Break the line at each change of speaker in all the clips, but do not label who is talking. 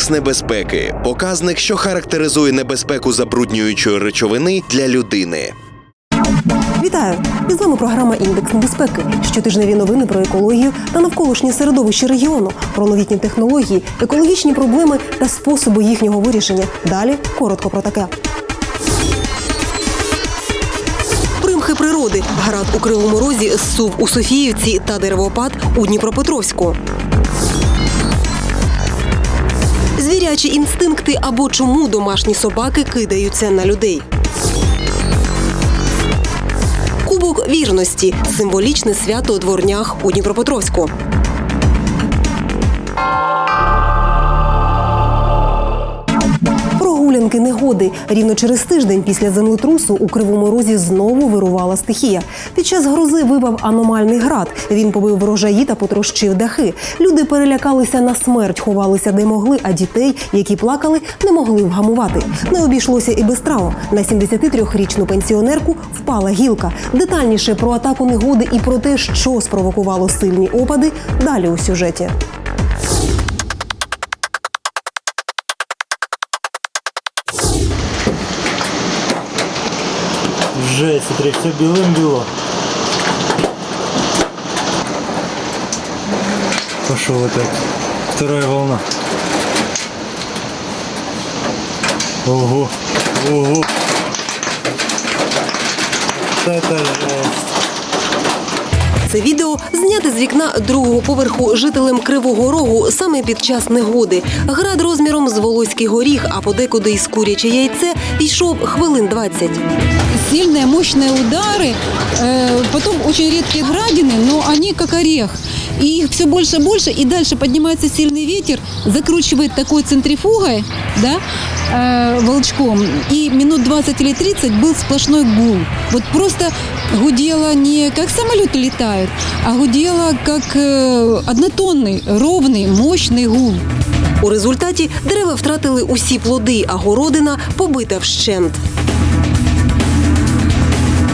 Індекс небезпеки показник, що характеризує небезпеку забруднюючої речовини для людини.
Вітаю! І з вами програма Індекс небезпеки. Щотижневі новини про екологію та навколишнє середовище регіону, про новітні технології, екологічні проблеми та способи їхнього вирішення. Далі коротко про таке. Примхи природи, град у Кривому Розі, сув у Софіївці та деревопад у Дніпропетровську. Звірячі інстинкти або чому домашні собаки кидаються на людей. Кубок вірності символічне свято у дворнях у Дніпропетровську. Прогулянки негоди. Рівно через тиждень після землетрусу у Кривому Розі знову вирувала стихія. Під час грози випав аномальний град. Він побив врожаї та потрощив дахи. Люди перелякалися на смерть, ховалися де могли, а дітей, які плакали, не могли вгамувати. Не обійшлося і без травм. На 73-річну пенсіонерку впала гілка. Детальніше про атаку негоди і про те, що спровокувало сильні опади, далі у сюжеті.
Жесть, смотри, все белым-бело. Пошел опять. Вторая волна. Ого, ого. Вот Это жесть.
Це відео зняте з вікна другого поверху жителем Кривого Рогу саме під час негоди. Град розміром з волоський горіх, а подекуди із куряче яйце пішов хвилин 20.
сильные, мощные удары, э, потом очень редкие градины, но они как орех. И их все больше и больше, и дальше поднимается сильный ветер, закручивает такой центрифугой, да, э, волчком, и минут 20 или 30 был сплошной гул. Вот просто гудело не как самолеты летают, а гудело как э, однотонный, ровный, мощный гул.
У результаті дерева втратили усі плоди, а городина побита вщент.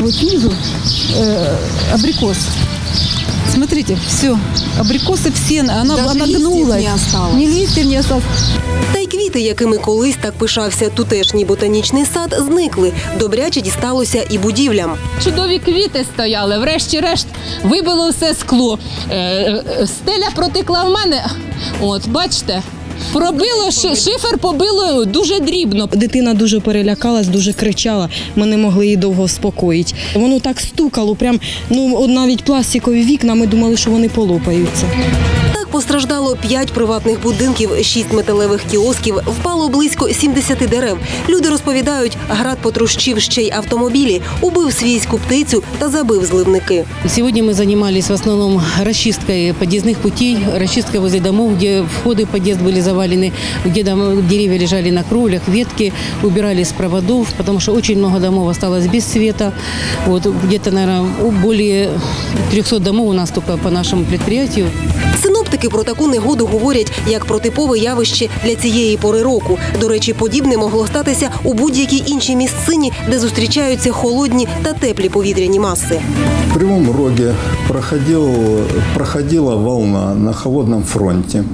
Вот снизу э, абрикос. Смотрите, все, абрикосы все, она,
Даже
она
листьев
гнулась.
не осталось.
Ни листьев не осталось.
Та й квіти, якими колись так пишався тутешній ботанічний сад, зникли. Добряче дісталося і будівлям.
Чудові квіти стояли. Врешті-решт вибило все скло. Е, е, Стеля протекла в мене. От, бачите. Пробило ши- шифер побило дуже дрібно.
Дитина дуже перелякалась, дуже кричала. Ми не могли її довго вспокоїти. Воно так стукало, прям ну навіть пластикові вікна. Ми думали, що вони полопаються.
Так постраждало 5 приватних будинків, 6 металевих кіосків, впало близько 70 дерев. Люди розповідають, град потрощив ще й автомобілі, убив свійську птицю та забив зливники.
Сегодня мы занимались в основном расчисткой подъездных путей, расчисткой возле домов, где входы в подъезд были завалены, где дом- деревья лежали на кровлях, ветки убирали с проводов, потому что очень много домов осталось без света. Вот где-то, наверное, более 300 домов у нас только по нашему предприятию.
Синоптики про таку негоду говорять як про типове явище для цієї пори року. До речі, подібне могло статися у будь-якій іншій місцині, де зустрічаються холодні та теплі повітряні маси.
В Кривом Роге проходил, проходила волна на холодном фронте.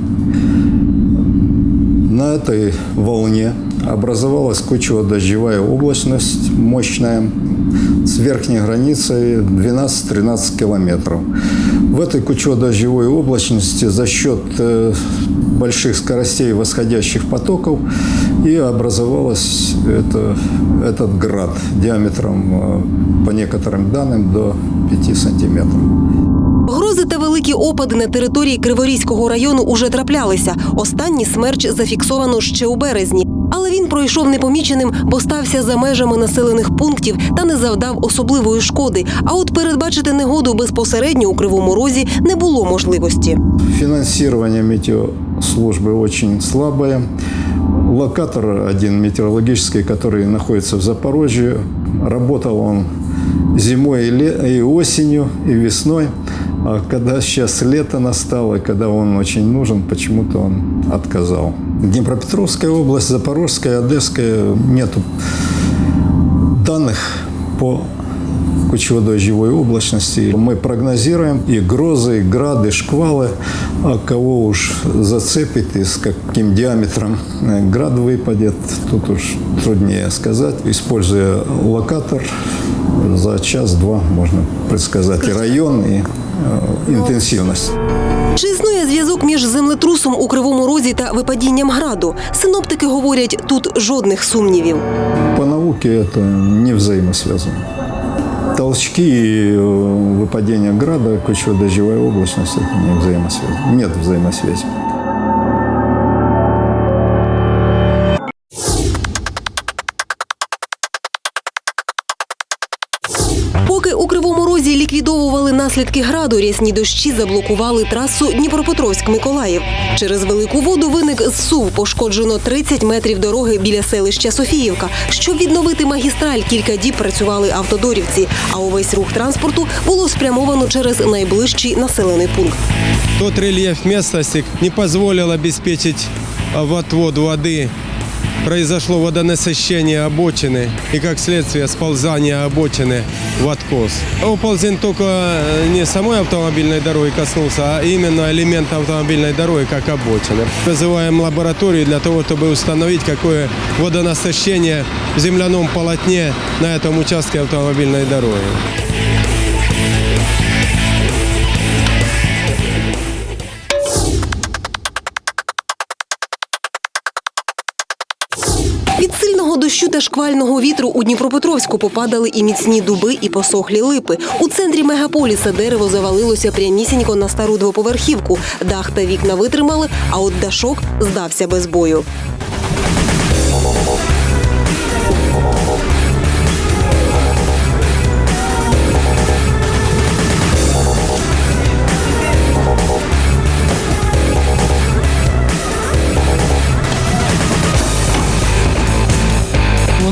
На этой волне образовалась кучево-дождевая облачность мощная с верхней границей 12-13 километров. В этой кучево-дождевой облачности за счет э, больших скоростей восходящих потоков и образовалась это, этот град диаметром, э, по некоторым данным, до 5 сантиметров.
Грози та великі опади на території Криворізького району уже траплялися. Останній смерч зафіксовано ще у березні. Але він пройшов непоміченим, бо стався за межами населених пунктів та не завдав особливої шкоди. А от передбачити негоду безпосередньо у кривому розі не було можливості.
Финансирование метеослужбы очень слабое. Локатор один метеорологический, который находится в Запорожье, работал он зимой и осенью, и весной. А когда сейчас лето настало, и когда он очень нужен, почему-то он отказал. Днепропетровская область, Запорожская, Одесская, нету данных по кучево-дождевой облачности. Мы прогнозируем и грозы, и грады, и шквалы. А кого уж зацепит и с каким диаметром град выпадет, тут уж труднее сказать. Используя локатор, за час-два можно предсказать и район, и э, интенсивность.
Чи існує зв'язок між землетрусом у кривому розі та випадінням граду? Синоптики говорять, тут жодних сумнівів.
По науке это не взаимосвязано. Толчки и э, выпадение града, кучево-дождевая облачность – это не взаимосвязано. Нет взаимосвязи.
Наслідки граду, рясні дощі заблокували трасу Дніпропетровськ-Миколаїв. Через велику воду виник зсув. Пошкоджено 30 метрів дороги біля селища Софіївка. Щоб відновити магістраль, кілька діб працювали автодорівці, а увесь рух транспорту було спрямовано через найближчий населений пункт.
Тот рельеф местности не позволил обеспечить а, отвод воды. Произошло водонасыщение обочины и, как следствие, сползание обочины в откос. Оползень только э, не самой автомобильной дороги коснулся, а именно элемента автомобильной дороги, как обочины. Вызываем лабораторию для того, чтобы установить, какое водонасыщение в земляном полотне на этом участке автомобильной дороги.
Та шквального вітру у Дніпропетровську попадали і міцні дуби, і посохлі липи. У центрі мегаполіса дерево завалилося прямісінько на стару двоповерхівку. Дах та вікна витримали, а от дашок здався без бою.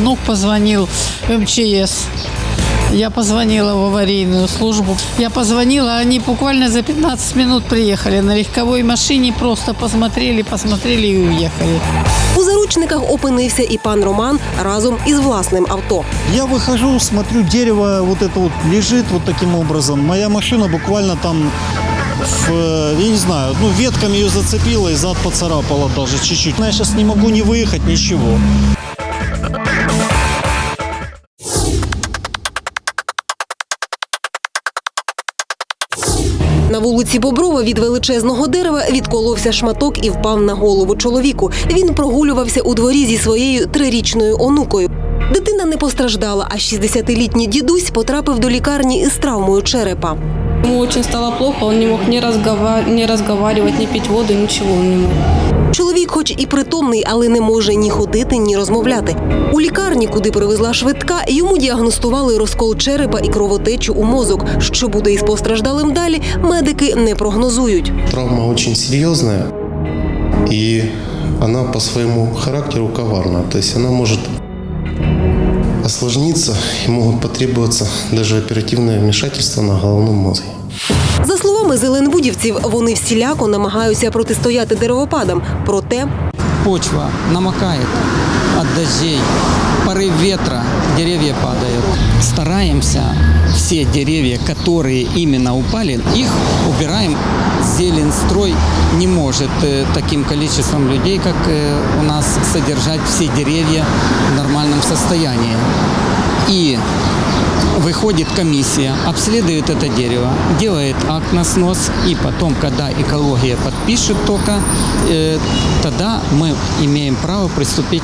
Внук позвонил в МЧС. Я позвонила в аварийную службу. Я позвонила, они буквально за 15 минут приехали на легковой машине, просто посмотрели, посмотрели и уехали.
У заручниках опинився і пан Роман разом із власним авто.
Я выхожу, смотрю, дерево вот это вот лежит вот таким образом. Моя машина буквально там, в, э, я не знаю, ну ветками ее зацепила и зад поцарапала даже чуть-чуть. Я сейчас не могу не выехать, ничего.
На вулиці Боброва від величезного дерева відколовся шматок і впав на голову чоловіку. Він прогулювався у дворі зі своєю трирічною онукою. Дитина не постраждала, а 60-літній дідусь потрапив до лікарні із травмою черепа.
Йому дуже стало плохо, він не мог ні разгова- ні ни воду, нічого не мог.
Чоловік, хоч і притомний, але не може ні ходити, ні розмовляти. У лікарні, куди привезла швидка, йому діагностували розкол черепа і кровотечу у мозок. Що буде із постраждалим далі, медики не прогнозують.
Травма очень серьезная, и она по своему характеру коварна. То есть она может осложниться и могут потребоваться даже оперативное вмешательство на головном мозге.
За словами зеленбудівців, вони всіляко намагаються протистояти деревопадам. Проте
Почва намакає від дождей, порыв ветра, дерев'я падають. Стараємося всі дерев'я, которые іменно упали, їх убираем. Зелень, строй не может э, таким количеством людей, как э, у нас, содержать все деревья в нормальном состоянии. И выходит комиссия, обследует это дерево, делает акт на снос, и потом, когда экология подпишет только, э, тогда мы имеем право приступить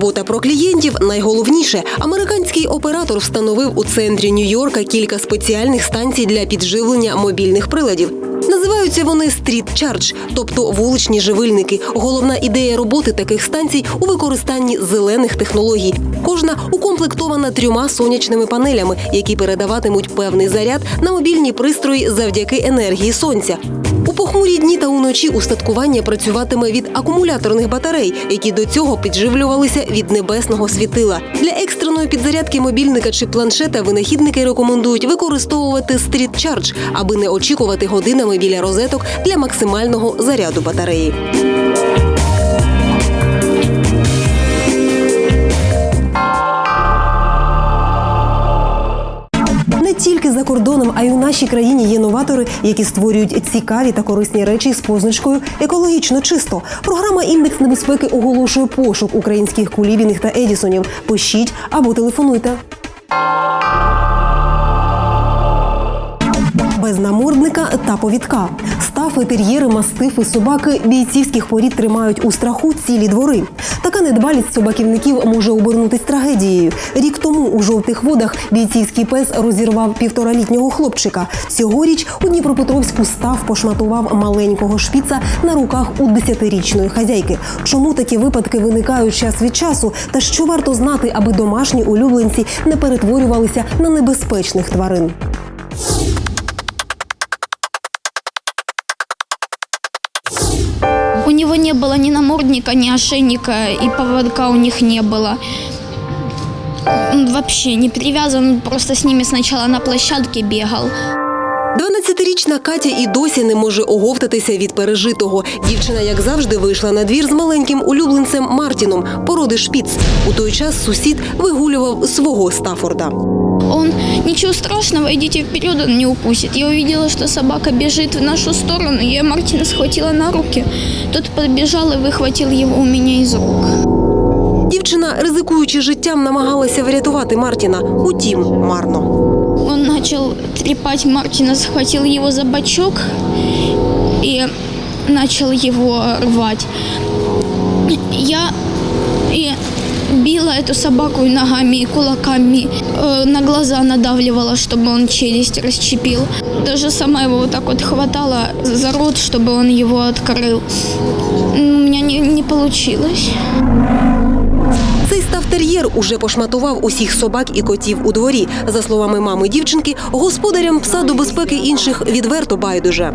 Турбота про клієнтів найголовніше. Американський оператор встановив у центрі Нью-Йорка кілька спеціальних станцій для підживлення мобільних приладів. Називаються вони стріт чардж, тобто вуличні живильники. Головна ідея роботи таких станцій у використанні зелених технологій. Кожна укомплектована трьома сонячними панелями, які передаватимуть певний заряд на мобільні пристрої завдяки енергії сонця. У похмурі дні та уночі устаткування працюватиме від акумуляторних батарей, які до цього підживлювалися від небесного світила. Для екстреної підзарядки мобільника чи планшета винахідники рекомендують використовувати стріт чардж, аби не очікувати годинами біля розеток для максимального заряду батареї. Тільки за кордоном, а й у нашій країні є новатори, які створюють цікаві та корисні речі з позначкою екологічно чисто. Програма індекс небезпеки оголошує пошук українських кулібіних та едісонів. Пишіть або телефонуйте. Без намордника та повідка. Стафи, тер'єри, мастифи, собаки бійцівських порід тримають у страху цілі двори. Така недбалість собаківників може обернутись трагедією. Рік тому у жовтих водах бійцівський пес розірвав півторалітнього хлопчика. Цьогоріч у Дніпропетровську став пошматував маленького шпіца на руках у десятирічної хазяйки. Чому такі випадки виникають час від часу? Та що варто знати, аби домашні улюбленці не перетворювалися на небезпечних тварин?
Не было ни намордника, ни ошейника, и поводка у них не было. Вообще не привязан, просто с ними сначала на площадке бегал.
12-річна Катя і досі не може оговтатися від пережитого. Дівчина, як завжди, вийшла на двір з маленьким улюбленцем Мартіном, породи шпіц. У той час сусід вигулював свого Стафорда.
Он, ничего страшного, идите вперед, он не упустит. Я увидела, что собака бежит в нашу сторону, я Мартина схватила на руки. Тот подбежал и выхватил его у меня из рук.
Дівчина, ризикуючи життям, намагалася врятувати Мартіна. Утім, марно.
Он начал трепать Мартина, схватил его за бочок и начал его рвать. Я и била эту собаку ногами, и кулаками, э, на глаза надавливала, чтобы он челюсть расщепил. Даже сама его вот так вот хватала за рот, чтобы он его открыл. У меня не, не получилось.
Цей стафтер'єр уже пошматував усіх собак і котів у дворі. За словами мами дівчинки, господарям пса до безпеки інших відверто байдуже.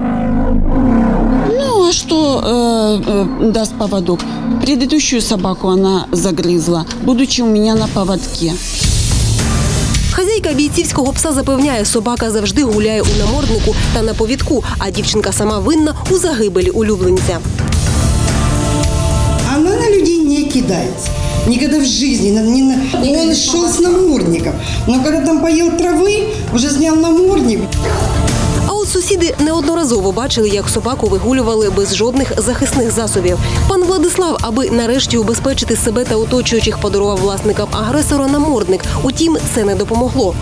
Ну, а что э, э, даст поводок? Предыдущую собаку она загрызла, будучи у меня на поводке.
Хазяйка бійцівського пса запевняє, собака завжди гуляє у наморднику та на повідку, а дівчинка сама винна у загибелі улюбленця.
Она на людей не кидается. Никогда в жизни. Не, не Он шел с намордником. Но когда там поел травы, уже снял намордник.
А от сусіди неодноразово бачили, як собаку вигулювали без жодних захисних засобів. Пан Владислав, аби нарешті убезпечити себе та оточуючих, подарував власникам агресора намордник. Утім, це не допомогло.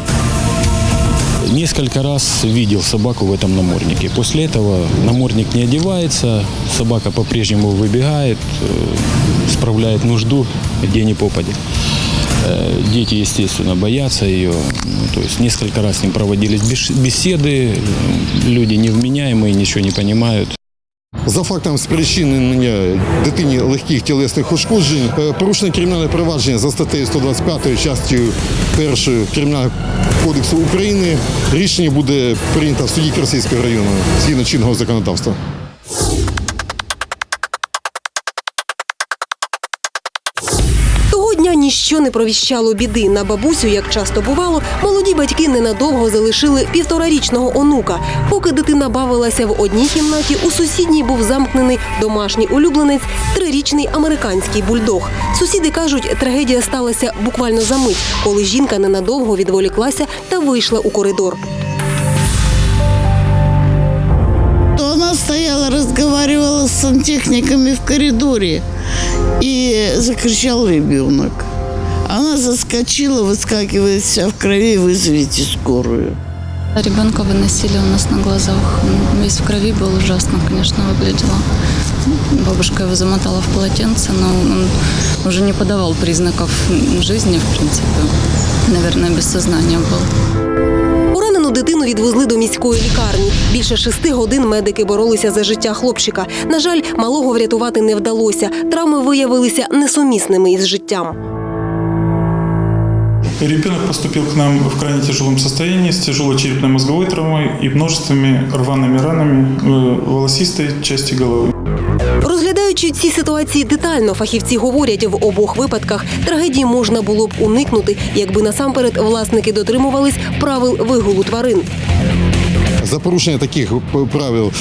Несколько раз видел собаку в этом наморднике. После этого намордник не одевается, собака по-прежнему выбегает, э, справляет нужду где ни попадя. Э, Дети, естественно, боятся ее. Ну, то есть несколько раз с ним проводились беш- беседы. Э, Люди невменяемые, ничего не понимают.
За фактом спричинення дитині легких тілесних ушкоджень порушення кримінальне провадження за статтею 125 частю 1 Кримінального кодексу України. Рішення буде прийнято в суді Красійського району згідно чинного законодавства.
Ніщо не провіщало біди. На бабусю, як часто бувало, молоді батьки ненадовго залишили півторарічного онука. Поки дитина бавилася в одній кімнаті, у сусідній був замкнений домашній улюбленець, трирічний американський бульдог. Сусіди кажуть, трагедія сталася буквально за мить, коли жінка ненадовго відволіклася та вийшла у коридор.
она стояла, разговаривала с сантехниками в коридоре. И закричал ребенок. Она заскочила, выскакивает вся в крови, вызовите скорую.
Ребенка выносили у нас на глазах. Он Весь в крови был ужасно, конечно, выглядело. Бабушка его замотала в полотенце, но он уже не подавал признаков жизни, в принципе. Наверное, без сознания был.
Поранену дитину Тварину відвезли до міської лікарні. Більше шести годин медики боролися за життя хлопчика. На жаль, малого врятувати не вдалося. Травми виявилися несумісними із життям.
Ребенок поступил к нам в крайне тяжелом состоянии, с тяжелой черепно-мозговой травмой и множественными рваными ранами э, волосистой части головы.
Розглядаючи ці ситуації детально, фахівці говорять, в обох випадках трагедії можна було б уникнути, якби насамперед власники дотримувались правил вигулу тварин.
За порушення таких правил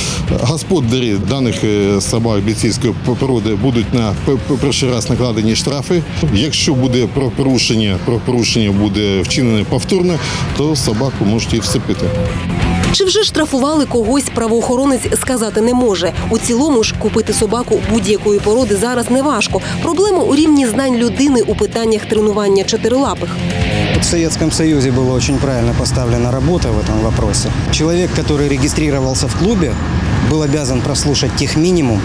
господарі даних е, собак бійцівської породи будуть на перший раз накладені штрафи. Якщо буде про порушення, про порушення буде вчинене повторно, то собаку можуть і вцепити.
Чи вже штрафували когось, правоохоронець сказати не може. У цілому ж купити собаку будь-якої породи зараз не важко. Проблема у рівні знань людини у питаннях тренування чотирилапих.
В Советском Союзе была очень правильно поставлена работа в этом вопросе. Человек, который регистрировался в клубе, был обязан прослушать тех минимум,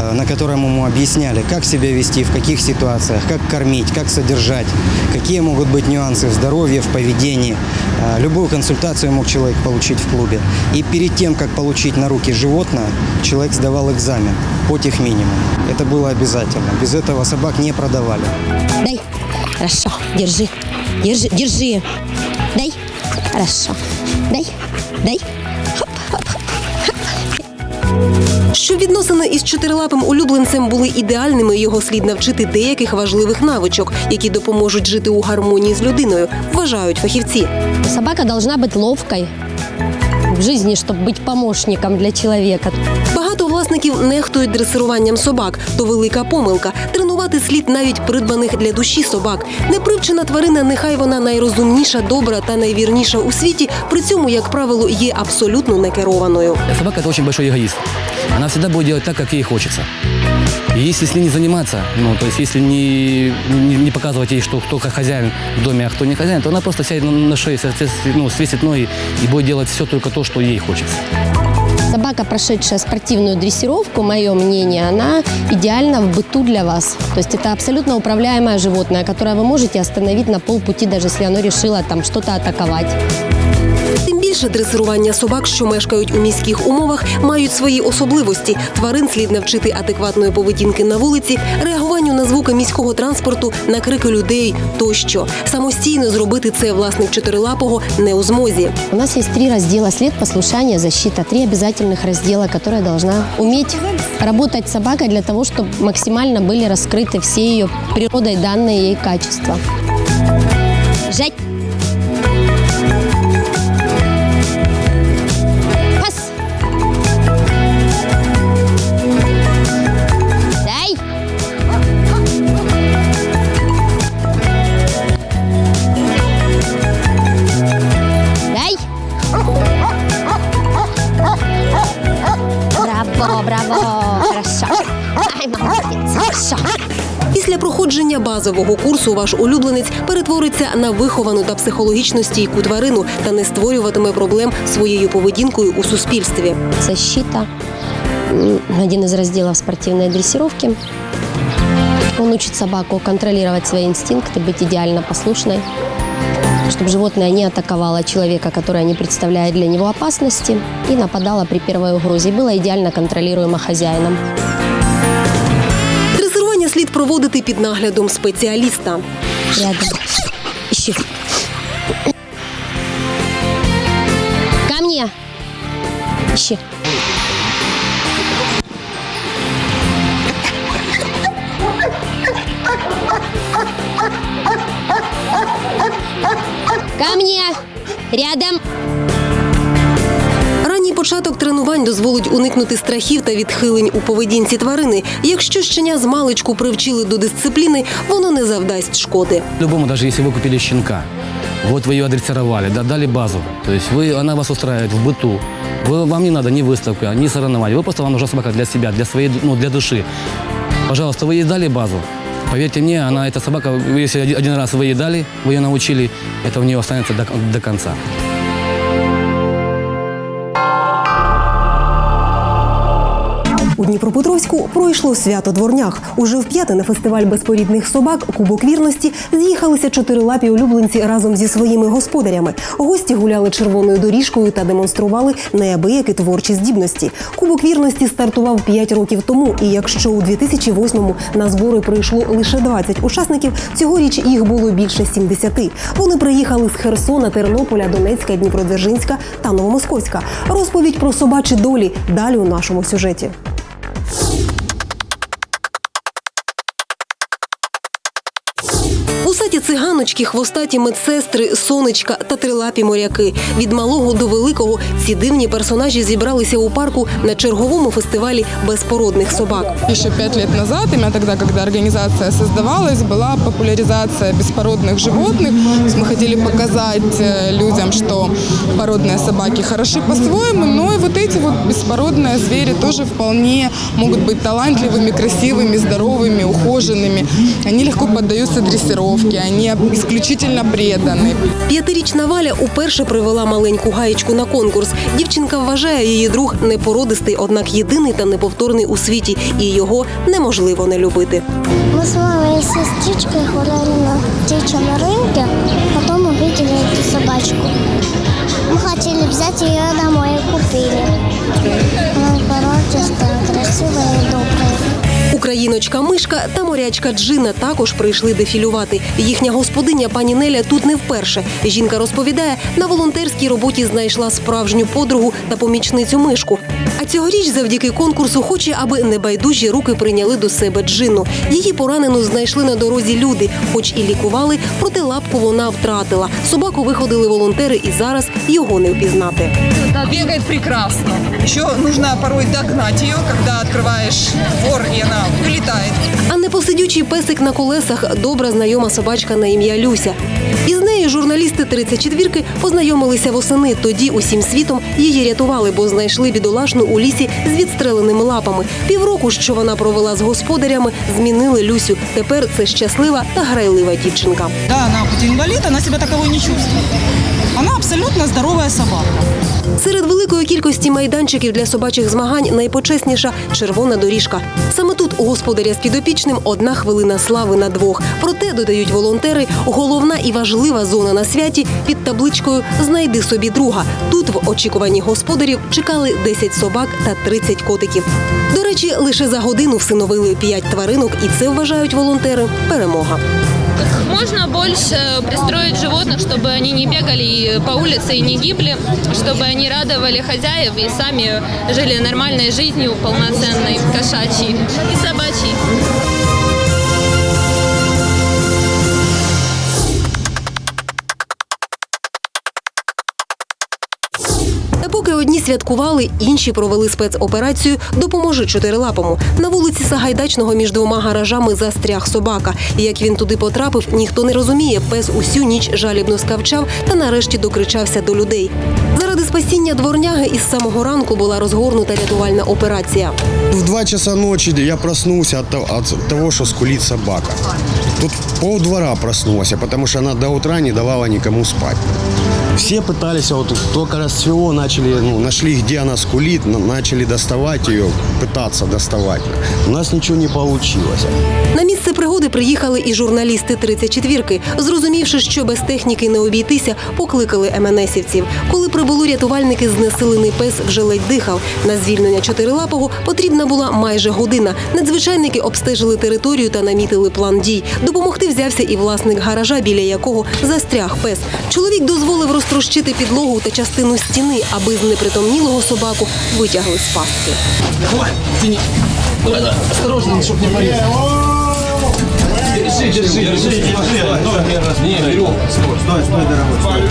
э, на котором ему объясняли, как себя вести, в каких ситуациях, как кормить, как содержать, какие могут быть нюансы в здоровье, в поведении. Э, Любую консультацию мог человек получить в клубе. И перед тем, как получить на руки животное, человек сдавал экзамен по тех минимуму. Это было обязательно. Без этого собак не продавали.
Дай. Хорошо. Держи. Держи. Держи. Дай. Хорошо. Дай. Дай.
Щоб відносини із чотирилапим улюбленцем були ідеальними, його слід навчити деяких важливих навичок, які допоможуть жити у гармонії з людиною, вважають фахівці.
Собака должна бути ловкой в жизни, чтобы быть помощником для человека.
Багато власників нехтують дресируванням собак, то велика помилка. Тренувати слід навіть придбаних для душі собак. Непривчена тварина, нехай вона найрозумніша, добра та найвірніша у світі. При цьому, як правило, є абсолютно некерованою.
Собака – это очень большой эгоист. Она всегда будет делать так, как ей хочется. Если не заниматься, ну, то есть если не, не, не показывать ей, что кто хозяин в доме, а кто не хозяин, то она просто сядет на, на шею, ну, свесит ноги и будет делать все только то, что ей хочется.
Собака, прошедшая спортивную дрессировку, мое мнение, она идеальна в быту для вас. То есть это абсолютно управляемое животное, которое вы можете остановить на полпути, даже если оно решило там что-то атаковать.
Тим більше дресирування собак, що мешкають у міських умовах, мають свої особливості. Тварин слід навчити адекватної поведінки на вулиці, реагуванню на звуки міського транспорту, на крики людей тощо. Самостійно зробити це власник чотирилапого не у змозі.
У нас есть три раздела след, послушание, защита. Три обязательных раздела, которые должна уметь работать собака для того, чтобы максимально были раскрыты все ее природой данные ей качества. Жать!
базового курсу ваш улюбленець перетвориться на виховану та психологічно стійку тварину та не створюватиме проблем своєю поведінкою у суспільстві.
Защита. М, Один из разделов спортивной дрессировки. Он учит собаку контролировать свои инстинкты, быть идеально послушной, чтобы животное не атаковало человека, который не представляет для него опасности, и нападало при первой угрозе, и было идеально контролируемо хозяином.
Слід проводити під наглядом спеціаліста.
Рядом. Ищи. Ко. Ищи. Ко мне. Рядом.
Ранній початок тренувань дозволить уникнути страхів та відхилень у поведінці тварини. Якщо щеня з маличку привчили до дисципліни, воно не завдасть шкоди.
Любому, даже если вы купили щенка, вот вы ее адресировали, да, дали базу, то есть вы, она вас устраивает в быту, вы, вам не надо ни выставка, ни соревнования, вы просто вам нужна собака для себя, для своей, ну, для души. Пожалуйста, вы ей дали базу, поверьте мне, она, эта собака, вы, если один, один раз вы ей дали, вы ее научили, это у нее останется до, до конца.
У Дніпропетровську пройшло свято дворнях. Уже вп'яте на фестиваль безпорідних собак Кубок вірності з'їхалися чотирилапі улюбленці разом зі своїми господарями. Гості гуляли червоною доріжкою та демонстрували неабиякі творчі здібності. Кубок вірності стартував 5 років тому. І якщо у 2008-му на збори прийшло лише 20 учасників, цьогоріч їх було більше 70. Вони приїхали з Херсона, Тернополя, Донецька, Дніпродзержинська та Новомосковська. Розповідь про собачі долі далі у нашому сюжеті. циганочки, хвостаті медсестри, сонечка та трилапі моряки. Від малого до великого ці дивні персонажі зібралися у парку на черговому фестивалі безпородних собак.
Еще пять лет назад, именно тогда, когда организация создавалась, была популяризация беспородных животных. То есть Мы хотели показать э, людям, что породные собаки хороши по-своему, но и вот эти вот беспородные звери тоже вполне могут быть талантливыми, красивыми, здоровыми, ухоженными. Они легко поддаются дрессировке, они исключительно преданы.
П'ятирічна Валя уперше привела маленьку гаєчку на конкурс. Дівчинка вважає її друг непородистий, однак єдиний та неповторний у світі, і його неможливо не любити.
Мы с моей сестричкой гуляли на птичьем рынке, потом увидели эту собачку. Мы хотели взять ее домой и купили.
Україночка Мишка та морячка Джина також прийшли дефілювати. Їхня господиня пані Неля тут не вперше. Жінка розповідає, на волонтерській роботі знайшла справжню подругу та помічницю мишку. Цьогоріч, завдяки конкурсу, хоче, аби небайдужі руки прийняли до себе Джину. Її поранену знайшли на дорозі люди, хоч і лікували, проте лапку вона втратила. Собаку виходили волонтери, і зараз його не впізнати.
Бегает прекрасно. Еще нужно порой догнать ее, когда открываешь двор, и она вылетает.
А непосидючий песик на колесах добра знайома собачка на ім'я Люся. Із нею журналісти 34-ки познайомилися восени. Тоді усім світом її рятували, бо знайшли бідолашну у лісі з відстреленими лапами. Півроку, що вона провела з господарями, змінили Люсю. Тепер це щаслива та грайлива дівчинка.
Да, вона хоч інвалід, вона себе такого не чувствує. Вона абсолютно здорова собака.
Серед великої кількості майданчиків для собачих змагань найпочесніша червона доріжка. Саме тут у господаря з підопічним одна хвилина слави на двох. Проте додають волонтери, головна і важлива зона на святі під табличкою Знайди собі друга. Тут в очікуванні господарів чекали 10 собак та 30 котиків. До речі, лише за годину всиновили 5 тваринок, і це вважають волонтери перемога
Как можно больше пристроить животных, чтобы они не бегали по улице и не гибли, чтобы они радовали хозяев и сами жили нормальной жизнью, полноценной, кошачьей и собачьей.
Святкували, інші провели спецоперацію Допоможи чотирилапому. На вулиці Сагайдачного між двома гаражами застряг собака. Як він туди потрапив, ніхто не розуміє. Пес усю ніч жалібно скавчав та нарешті докричався до людей. Заради спасіння дворняги із самого ранку була розгорнута рятувальна операція.
В 2 часа ночи я проснулся от, того- что скулит собака. Тут пол двора проснулся, потому что она до утра не давала никому спать. Все пытались, вот только раз всего начали, ну, нашли, где она скулит, начали доставать ее, пытаться доставать. У нас ничего не получилось.
На місце пригоди приїхали і журналісти 34-ки. Зрозумівши, що без техніки не обійтися, покликали МНСівців. Коли прибули рятувальники, знесилений пес вже ледь дихав. На звільнення чотирилапого потрібна була майже година. Надзвичайники обстежили територію та намітили план дій. Допомогти взявся і власник гаража, біля якого застряг пес. Чоловік дозволив розтрощити підлогу та частину стіни, аби з непритомнілого собаку витягли з пастки.
Осторожно, чтобы не порезать. Держи, держи, держи. Не, веревка.
Стой, стой, стой, дорогой, стой.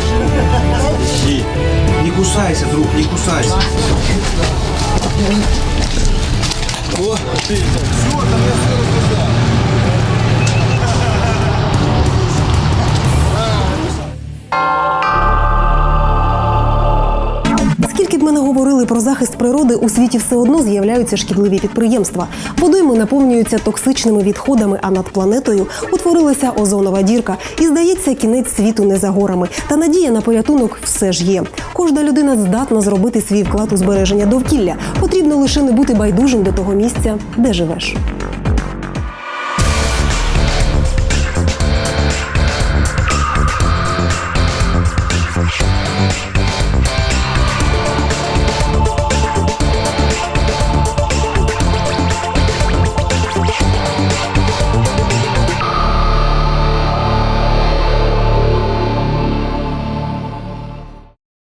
Не кусайся, друг, не кусайся. О. Все, там я
ми не говорили про захист природи, у світі все одно з'являються шкідливі підприємства. Водойми наповнюються токсичними відходами, а над планетою утворилася озонова дірка. І здається, кінець світу не за горами. Та надія на порятунок все ж є. Кожна людина здатна зробити свій вклад у збереження довкілля. Потрібно лише не бути байдужим до того місця, де живеш.